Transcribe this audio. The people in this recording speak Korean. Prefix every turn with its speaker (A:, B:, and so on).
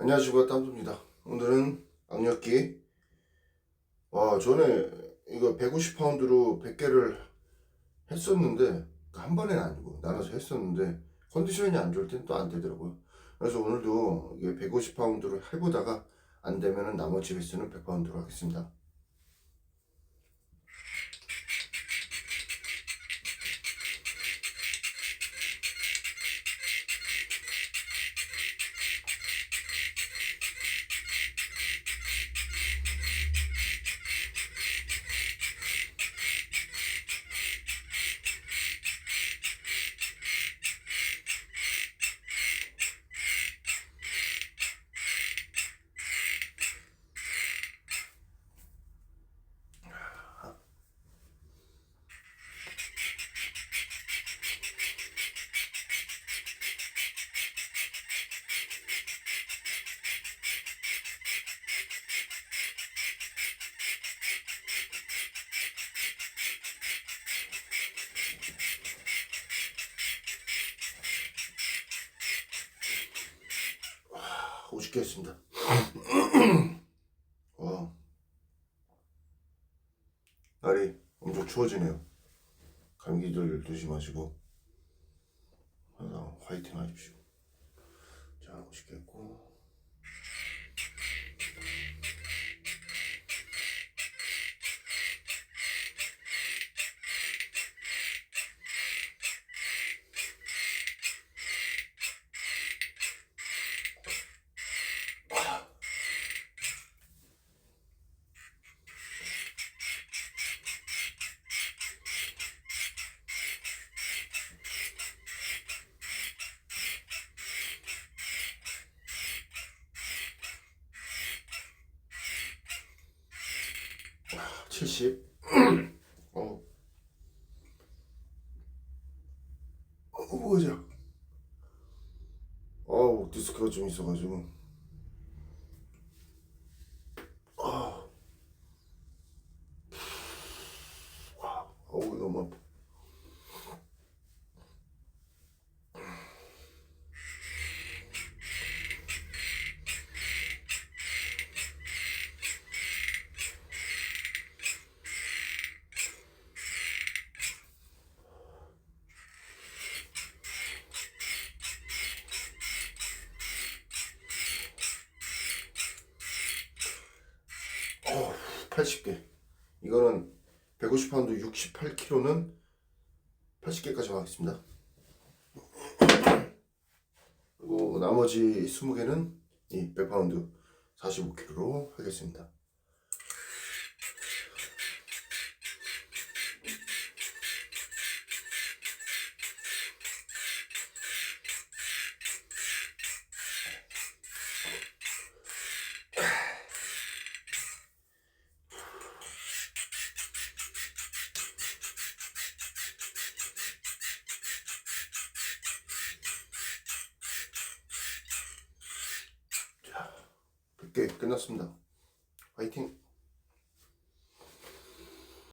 A: 안녕하십니까 땀입니다. 오늘은 악력기. 와 전에 이거 150파운드로 100개를 했었는데 한 번에는 아니고 나눠서 했었는데 컨디션이 안 좋을 땐 또 안 되더라고요. 그래서 오늘도 이게 150파운드로 해보다가 안 되면은 나머지 횟수는 100파운드로 하겠습니다 아, 50개 했습니다. 와. 날이 엄청 추워지네요. 감기들 조심하시고 항상 화이팅 하십시오. 자 50개 했고 70 어. 어, 뭐자 어우 디스크가 좀 있어가지고 아. 어우 너무 아파 80개. 이거는 150파운드 68kg는 80개까지 하겠습니다. 그리고 나머지 20개는 이 100파운드 45kg로 하겠습니다. 자, 100개 끝났습니다. 화이팅!